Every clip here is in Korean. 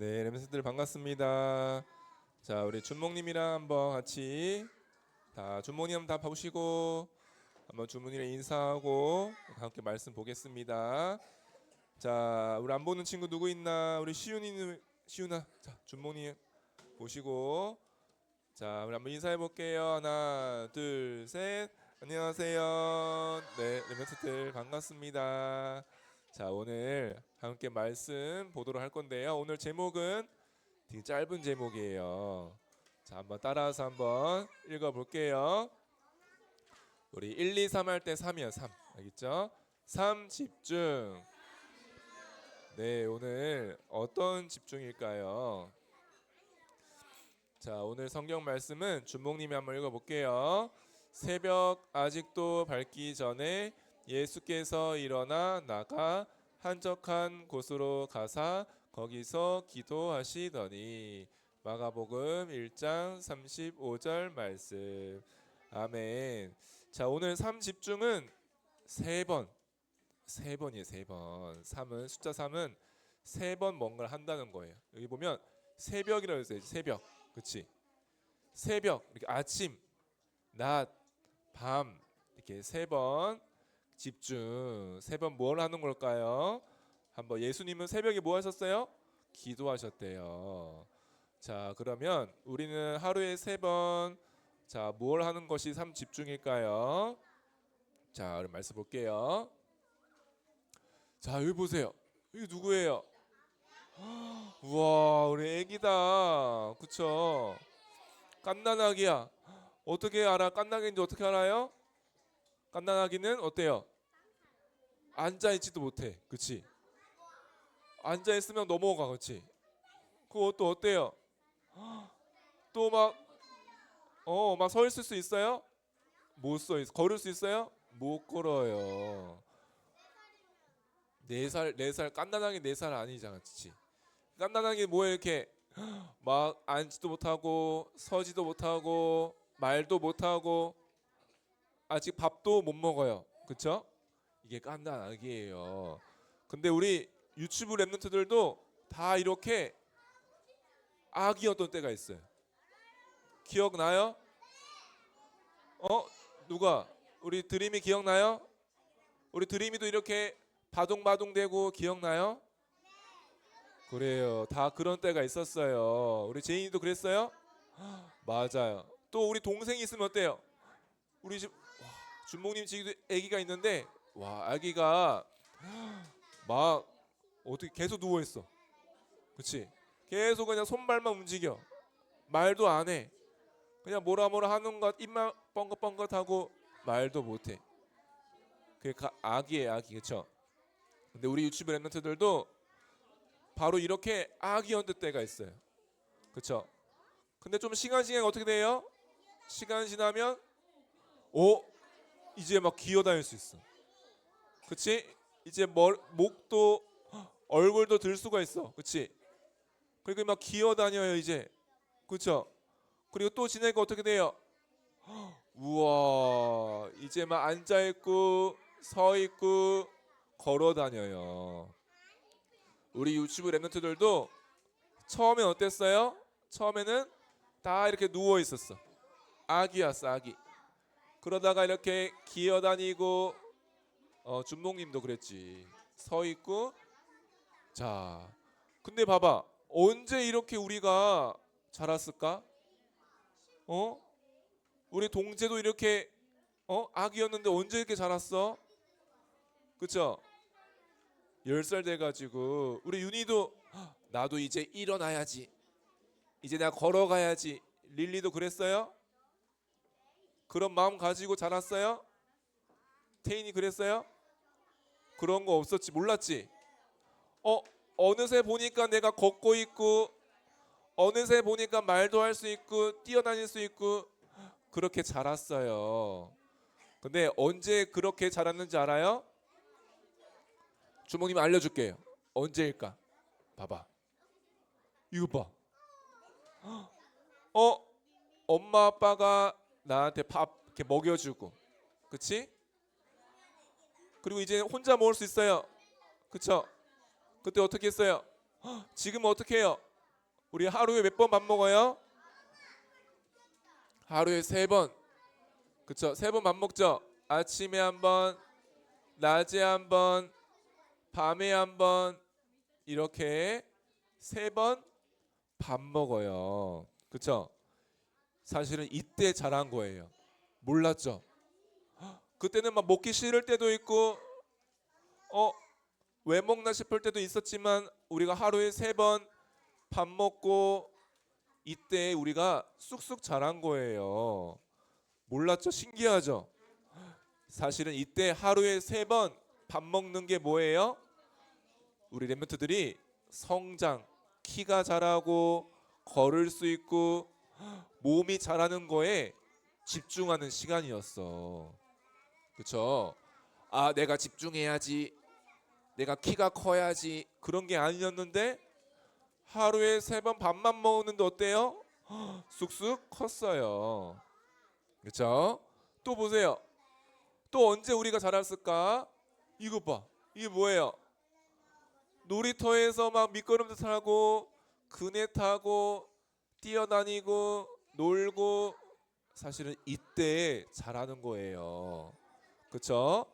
네, 렘스들 반갑습니다. 자, 우리 준목님이랑 한번 같이 다 준목님 한번 다 보시고 한번 주문이랑 인사하고 함께 말씀 보겠습니다. 자, 우리 안 보는 친구 누구 있나? 우리 시윤이는 시윤아, 자, 준목님 보시고 자, 우리 한번 인사해 볼게요. 하나, 둘, 셋. 안녕하세요. 네, 렘스들 반갑습니다. 자 오늘 함께 말씀 보도록 할 건데요. 오늘 제목은 되게 짧은 제목이에요. 자 한번 따라서 한번 읽어 볼게요. 우리 1, 2, 3 할 때 3이요. 3 알겠죠? 3 집중. 네 오늘 어떤 집중일까요? 자 오늘 성경 말씀은 준목님이 한번 읽어 볼게요. 새벽 아직도 밝기 전에 예수께서 일어나 나가 한적한 곳으로 가사 거기서 기도하시더니 마가복음 1장 35절 말씀 아멘. 자 오늘 3 집중은 세 번, 세 번이에요 세 번. 3은 숫자 3은 세 번 뭔가를 한다는 거예요. 여기 보면 새벽이라고 했어요. 새벽, 그렇지? 새벽 이렇게 아침, 낮, 밤 이렇게 세 번 집중. 세번뭘 하는 걸까요? 한번 예수님은 새벽에 뭐 하셨어요? 기도하셨대요. 자, 그러면 우리는 하루에 세 번 자, 뭘 하는 것이 삼 집중일까요? 자, 그럼 말씀 볼게요. 자, 여기 보세요. 여기 누구예요? 우와, 우리 애기다. 그쵸? 깐난아기야. 어떻게 알아? 깐난아기인지 어떻게 알아요? 깐난아기는 어때요? 앉아 있지도 못해. 그치? 앉아 있으면 넘어가. 그치? 그것도 어때요? 또 막 어, 막 서 있을 수 있어요? 못서 있어. 걸을 수 있어요? 못 걸어요. 네 살, 네 살, 깐난하게 네 살 아니잖아, 그치? 깐난하게 뭐에 이렇게 막 앉지도 못하고 서지도 못하고 말도 못하고 아직 밥도 못 먹어요. 그쵸? 이게 깐난 아기예요. 근데 우리 유튜브 랩런트들도 다 이렇게 아기였던 때가 있어요. 기억나요? 어? 누가? 우리 드림이 기억나요? 우리 드림이도 이렇게 바동바동대고 기억나요? 그래요. 다 그런 때가 있었어요. 우리 제인이도 그랬어요? 맞아요. 또 우리 동생이 있으면 어때요? 우리 집 와, 준목님 집도 아기가 있는데 와 아기가 막 어떻게 계속 누워 있어. 그렇지? 계속 그냥 손발만 움직여. 말도 안 해. 그냥 뭐라 뭐라 하는 것 입만 뻥긋뻥긋하고 말도 못 해. 그게 가- 아기예요, 아기. 그렇죠? 근데 우리 유튜브 랩런트들도 바로 이렇게 아기였을 때가 있어요. 그렇죠? 근데 좀 시간 지나면 어떻게 돼요? 시간 지나면 오 이제 막 기어다닐 수 있어. 그치? 이제 멀, 목도 얼굴도 들 수가 있어. 그치? 그리고 막 기어다녀요 이제. 그쵸? 그리고 또 지내니까 어떻게 돼요? 우와 이제 막 앉아 있고 서 있고 걸어 다녀요. 우리 유튜브 랩런트들도 처음엔 어땠어요? 처음에는 다 이렇게 누워 있었어. 아기였어 아기. 그러다가 이렇게 기어다니고 어 준목님도 그랬지. 서 있고 자 근데 봐봐. 언제 이렇게 우리가 자랐을까? 어? 우리 동재도 이렇게 어? 아기였는데 언제 이렇게 자랐어? 그쵸? 10살 돼가지고 우리 윤희도 "헉, 나도 이제 일어나야지. 이제 내가 걸어가야지. 릴리도 그랬어요 그런 마음 가지고 자랐어요? 태인이 그랬어요? 그런 거 없었지 몰랐지? 어 어느새 보니까 내가 걷고 있고 어느새 보니까 말도 할 수 있고 뛰어다닐 수 있고 그렇게 자랐어요. 근데 언제 그렇게 자랐는지 알아요? 주모님 알려줄게요. 언제일까? 봐봐. 이거 봐. 어 엄마 아빠가 나한테 밥 이렇게 먹여주고, 그치? 그리고 이제 혼자 먹을 수 있어요. 그쵸? 그때 어떻게 했어요? 헉, 지금 어떻게 해요? 우리 하루에 몇 번 밥 먹어요? 하루에 세 번. 그쵸? 세 번 밥 먹죠? 아침에 한 번, 낮에 한 번, 밤에 한 번, 이렇게 세 번 밥 먹어요. 그쵸? 사실은 이때 잘한 거예요. 몰랐죠? 헉, 그때는 막 먹기 싫을 때도 있고, 어, 왜 먹나 싶을 때도 있었지만, 우리가 하루에 세 번 밥 먹고, 이때 우리가 쑥쑥 자란 거예요. 몰랐죠? 신기하죠? 사실은 이때 하루에 세 번 밥 먹는 게 뭐예요? 우리 랩런트들이 성장, 키가 자라고 걸을 수 있고 몸이 자라는 거에 집중하는 시간이었어. 그쵸? 아, 내가 집중해야지. 내가 키가 커야지. 그런 게 아니었는데 하루에 세 번 밥만 먹는데 어때요? 쑥쑥 컸어요. 그쵸? 또 보세요. 또 언제 우리가 자랐을까? 이거 봐. 이게 뭐예요? 놀이터에서 막 미끄럼틀 타고 그네 타고 뛰어다니고 놀고 사실은 이때 자라는 거예요. 그렇죠?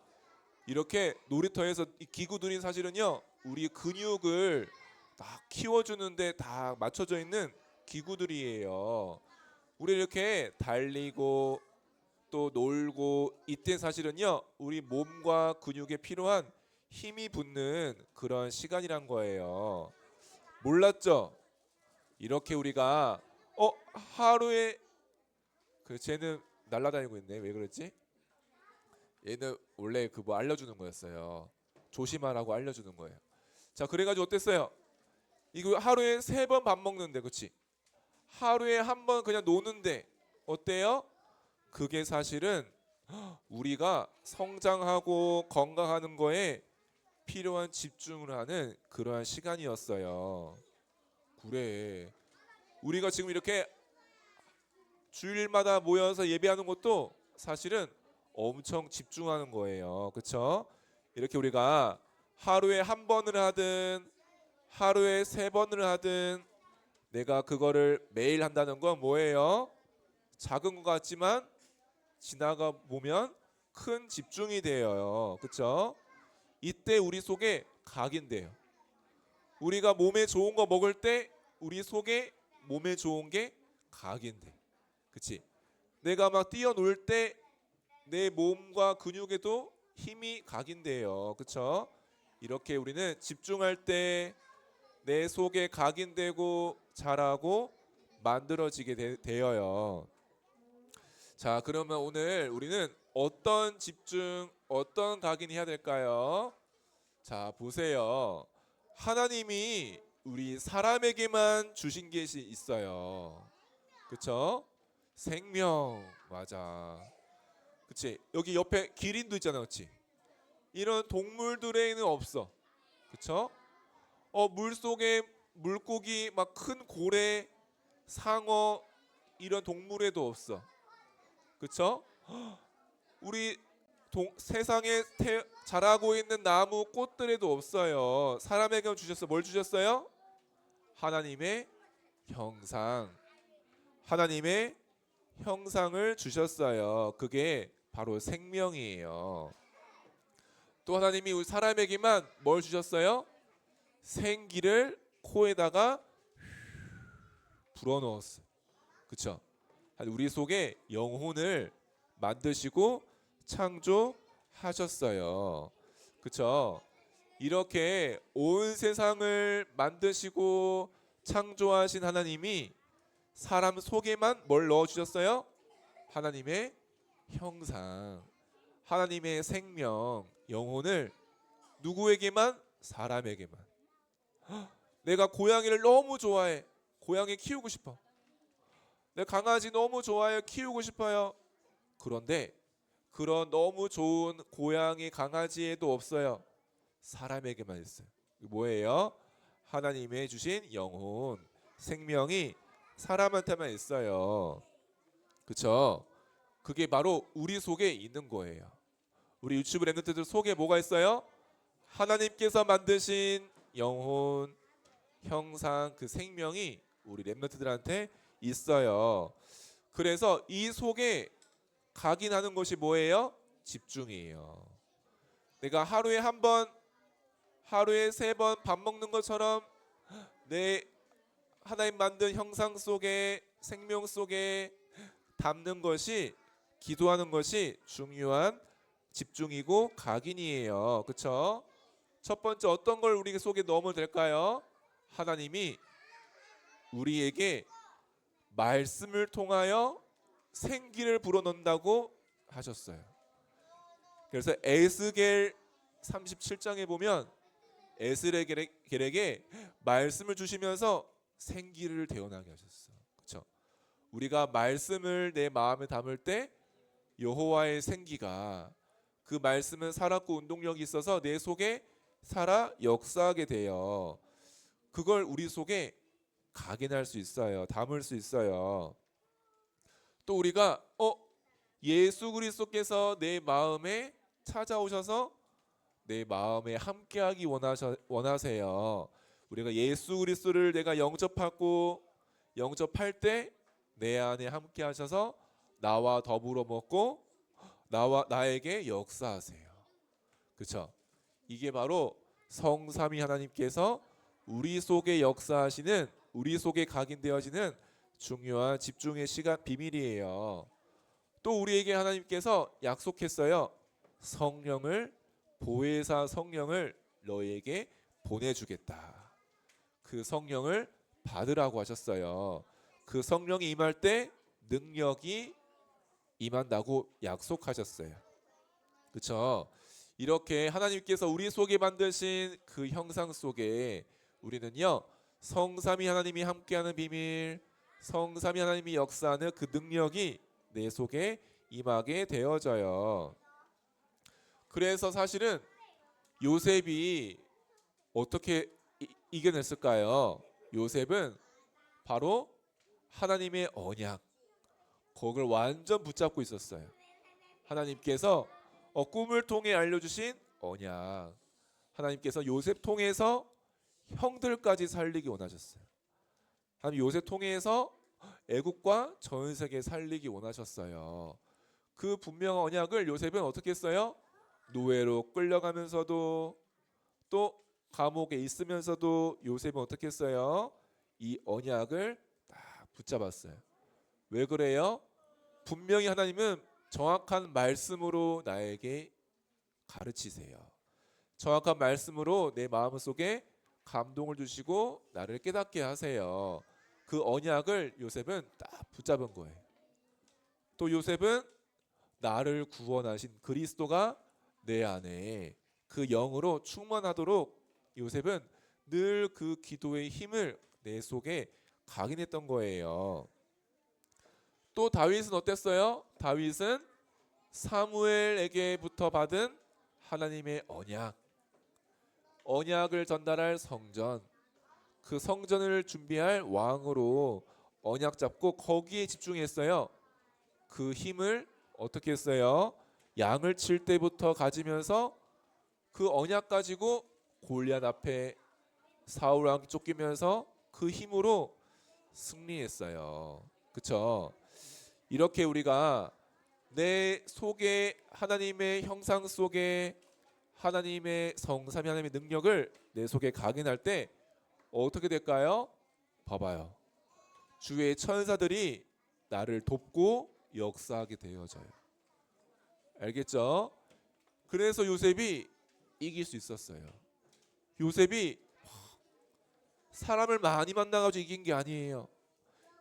이렇게 놀이터에서 이 기구들이 사실은요 우리 근육을 다 키워주는데 다 맞춰져 있는 기구들이에요. 우리 이렇게 달리고 또 놀고 이때 사실은요 우리 몸과 근육에 필요한 힘이 붙는 그런 시간이란 거예요. 몰랐죠? 이렇게 우리가 어 하루에 그 쟤는 날아다니고 있네. 왜 그랬지? 얘는 원래 그 뭐 알려주는 거였어요. 조심하라고 알려주는 거예요. 자 그래가지고 어땠어요? 이거 하루에 세 번 밥 먹는데, 그렇지? 하루에 한 번 그냥 노는데 어때요? 그게 사실은 우리가 성장하고 건강하는 거에 필요한 집중을 하는 그러한 시간이었어요. 그래. 우리가 지금 이렇게 주일마다 모여서 예배하는 것도 사실은 엄청 집중하는 거예요. 그렇죠? 이렇게 우리가 하루에 한 번을 하든 하루에 세 번을 하든 내가 그거를 매일 한다는 건 뭐예요? 작은 것 같지만 지나가 보면 큰 집중이 돼요. 그렇죠? 이때 우리 속에 각인돼요. 우리가 몸에 좋은 거 먹을 때 우리 속에 몸에 좋은 게 각인돼. 그치? 내가 막 뛰어놀 때 내 몸과 근육에도 힘이 각인돼요. 그쵸? 이렇게 우리는 집중할 때 내 속에 각인되고 자라고 만들어지게 되, 되어요. 자, 그러면 오늘 우리는 어떤 집중, 어떤 각인 해야 될까요? 자, 보세요. 하나님이 우리 사람에게만 주신 게 있어요. 그쵸? 생명, 맞아. 그치? 여기 옆에 기린도 있잖아, 그치? 이런 동물들에는 없어. 그쵸? 어, 물 속에 물고기, 막 큰 고래, 상어, 이런 동물에도 없어. 그쵸? 우리 동, 세상에 태, 자라고 있는 나무 꽃들에도 없어요. 사람에게 주셨어. 뭘 주셨어요? 하나님의 형상. 하나님의 형상을 주셨어요. 그게 바로 생명이에요. 또 하나님이 우리 사람에게만 뭘 주셨어요? 생기를 코에다가 불어넣었어요. 그쵸? 우리 속에 영혼을 만드시고 창조하셨어요. 그쵸? 이렇게 온 세상을 만드시고 창조하신 하나님이 사람 속에만 뭘 넣어 주셨어요? 하나님의 형상, 하나님의 생명, 영혼을 누구에게만? 사람에게만. 헉, 내가 고양이를 너무 좋아해. 고양이 키우고 싶어. 내 강아지 너무 좋아해요. 키우고 싶어요. 그런데 그런 너무 좋은 고양이 강아지에도 없어요. 사람에게만 있어요. 뭐예요? 하나님의 주신 영혼, 생명이 사람한테만 있어요. 그쵸? 그게 바로 우리 속에 있는 거예요. 우리 유튜브 랩런트들 속에 뭐가 있어요? 하나님께서 만드신 영혼, 형상, 그 생명이 우리 랩런트들한테 있어요. 그래서 이 속에 각인하는 것이 뭐예요? 집중이에요. 내가 하루에 한 번, 하루에 세 번 밥 먹는 것처럼 내 하나님 만든 형상 속에 생명 속에 담는 것이 기도하는 것이 중요한 집중이고 각인이에요. 그렇죠? 첫 번째 어떤 걸 우리 속에 넣으면 될까요? 하나님이 우리에게 말씀을 통하여 생기를 불어넣는다고 하셨어요. 그래서 에스겔 37장에 보면 에스겔에게 말씀을 주시면서 생기를 태어나게 하셨어. 그렇죠? 우리가 말씀을 내 마음에 담을 때 여호와의 생기가 그 말씀은 살았고 운동력이 있어서 내 속에 살아 역사하게 돼요. 그걸 우리 속에 각인할 수 있어요. 담을 수 있어요. 또 우리가 어 예수 그리스도께서 내 마음에 찾아오셔서 내 마음에 함께하기 원하셔, 원하세요. 우리가 예수 그리스도를 내가 영접하고 영접할 때 내 안에 함께하셔서 나와 더불어 먹고 나와 나에게 역사하세요. 그렇죠? 이게 바로 성삼위 하나님께서 우리 속에 역사하시는 우리 속에 각인되어지는 중요한 집중의 시간 비밀이에요. 또 우리에게 하나님께서 약속했어요. 성령을 보혜사 성령을 너에게 보내주겠다. 그 성령을 받으라고 하셨어요. 그 성령이 임할 때 능력이 임한다고 약속하셨어요. 그렇죠? 이렇게 하나님께서 우리 속에 만드신 그 형상 속에 우리는요 성삼위 하나님이 함께하는 비밀, 성삼위 하나님이 역사하는 그 능력이 내 속에 임하게 되어져요. 그래서 사실은 요셉이 어떻게 이- 이겨냈을까요? 요셉은 바로 하나님의 언약, 그걸 완전 붙잡고 있었어요. 하나님께서 어, 꿈을 통해 알려주신 언약, 하나님께서 요셉 통해서 형들까지 살리기 원하셨어요. 하나님 요셉 통해서 애국과 전 세계 살리기 원하셨어요. 그 분명한 언약을 요셉은 어떻게 했어요? 노예로 끌려가면서도 또 감옥에 있으면서도 요셉은 어떻게 했어요? 이 언약을 딱 붙잡았어요. 왜 그래요? 분명히 하나님은 정확한 말씀으로 나에게 가르치세요. 정확한 말씀으로 내 마음 속에 감동을 주시고 나를 깨닫게 하세요. 그 언약을 요셉은 딱 붙잡은 거예요. 또 요셉은 나를 구원하신 그리스도가 내 안에 그 영으로 충만하도록 요셉은 늘 그 기도의 힘을 내 속에 각인했던 거예요. 또 다윗은 어땠어요? 다윗은 사무엘에게부터 받은 하나님의 언약, 언약을 전달할 성전, 그 성전을 준비할 왕으로 언약 잡고 거기에 집중했어요. 그 힘을 어떻게 했어요? 양을 칠 때부터 가지면서 그 언약 가지고 골리앗 앞에 사울 왕 쫓기면서 그 힘으로 승리했어요. 그렇죠? 이렇게 우리가 내 속에 하나님의 형상 속에 하나님의 성삼위 하나님의 능력을 내 속에 각인할 때 어떻게 될까요? 봐봐요. 주의 천사들이 나를 돕고 역사하게 되어져요. 알겠죠? 그래서 요셉이 이길 수 있었어요. 요셉이 사람을 많이 만나가지고 이긴 게 아니에요.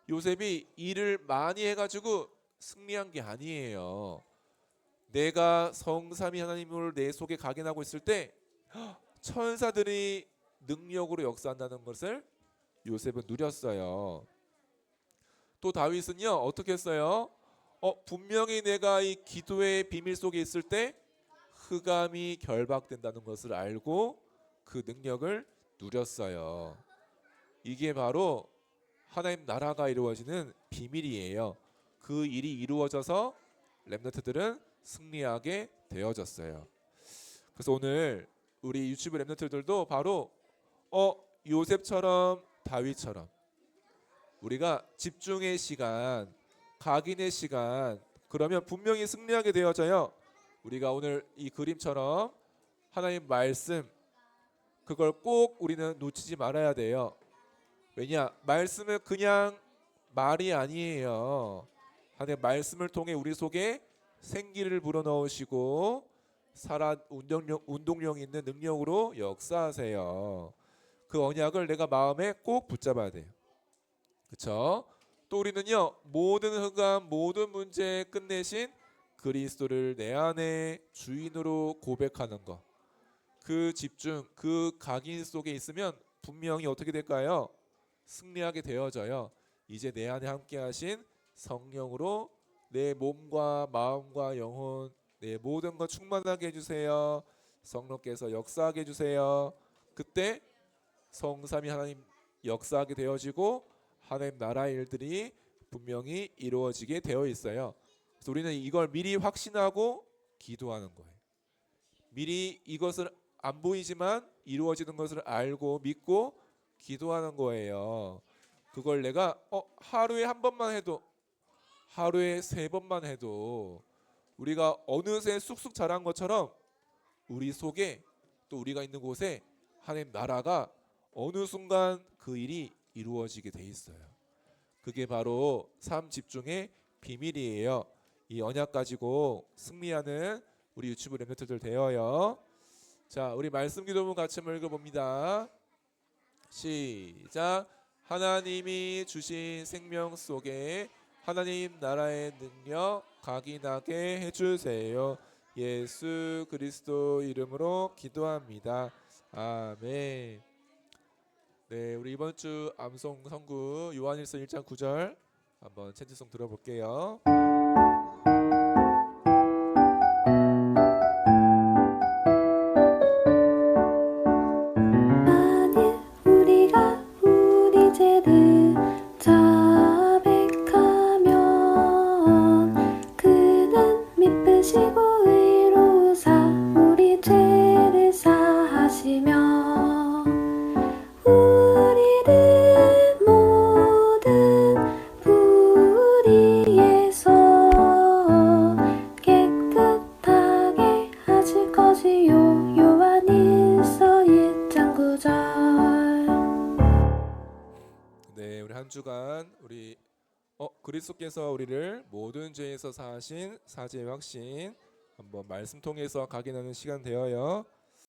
요셉이 일을 많이 해가지고 승리한 게 아니에요. 내가 성삼위 하나님을 내 속에 각인하고 있을 때 천사들이 능력으로 역사한다는 것을 요셉은 누렸어요. 또 다윗은요 어떻게 했어요? 어 분명히 내가 이 기도의 비밀 속에 있을 때 흑암이 결박된다는 것을 알고 그 능력을 누렸어요. 이게 바로 하나님 나라가 이루어지는 비밀이에요. 그 일이 이루어져서 렘너트들은 승리하게 되어졌어요. 그래서 오늘 우리 유튜브 렘너트들도 바로 어 요셉처럼 다윗처럼 우리가 집중의 시간, 각인의 시간 그러면 분명히 승리하게 되어져요. 우리가 오늘 이 그림처럼 하나님 말씀 그걸 꼭 우리는 놓치지 말아야 돼요. 왜냐? 말씀은 그냥 말이 아니에요. 하나님 말씀을 통해 우리 속에 생기를 불어넣으시고 살아 운동력 운동력 있는 능력으로 역사하세요. 그 언약을 내가 마음에 꼭 붙잡아야 돼요. 그렇죠? 또 우리는요 모든 흑암 모든 문제 끝내신 그리스도를 내 안에 주인으로 고백하는 것. 그 집중, 그 각인 속에 있으면 분명히 어떻게 될까요? 승리하게 되어져요. 이제 내 안에 함께 하신 성령으로 내 몸과 마음과 영혼, 내 모든 것 충만하게 해주세요. 성령께서 역사하게 해주세요. 그때 성삼위 하나님 역사하게 되어지고 하나님 나라의 일들이 분명히 이루어지게 되어 있어요. 그래서 우리는 이걸 미리 확신하고 기도하는 거예요. 미리 이것을 안 보이지만 이루어지는 것을 알고 믿고 기도하는 거예요. 그걸 내가 어 하루에 한 번만 해도 하루에 세 번만 해도 우리가 어느새 쑥쑥 자란 것처럼 우리 속에 또 우리가 있는 곳에 하나님 나라가 어느 순간 그 일이 이루어지게 돼 있어요. 그게 바로 삶 집중의 비밀이에요. 이 언약 가지고 승리하는 우리 유튜브 랩런트들 되어요. 자, 우리 말씀 기도문 같이 한번 읽어봅니다. 시작. 하나님이 주신 생명 속에 하나님 나라의 능력 각인하게 해주세요. 예수 그리스도 이름으로 기도합니다. 아멘. 네, 우리 이번 주 암송 선구 요한일서 1장 9절 한번 찬지송 들어볼게요. 하신 사죄의 확신 한번 말씀 통해서 각인하는 시간 되어요.